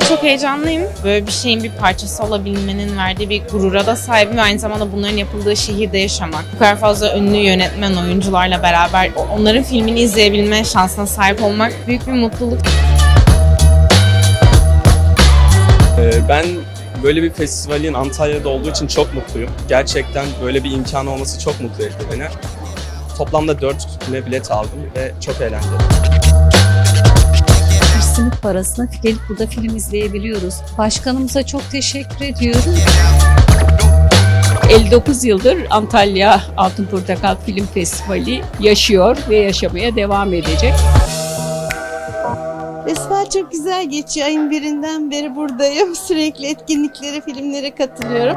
Çok heyecanlıyım. Böyle bir şeyin bir parçası olabilmenin verdiği bir gurura da sahibim ve aynı zamanda bunların yapıldığı şehirde yaşamak. Bu kadar fazla ünlü yönetmen, oyuncularla beraber onların filmini izleyebilme şansına sahip olmak büyük bir mutluluk. Ee, Ben böyle bir festivalin Antalya'da olduğu için çok mutluyum. Gerçekten böyle bir imkan olması çok mutlu etti beni. Toplamda 4 güne bilet aldım ve çok eğlendim. Parasına gelip burada film izleyebiliyoruz. Başkanımıza çok teşekkür ediyorum. 59 yıldır Antalya Altın Portakal Film Festivali yaşıyor ve yaşamaya devam edecek. Festival çok güzel geçiyor. Ayın birinden beri buradayım. Sürekli etkinliklere, filmlere katılıyorum.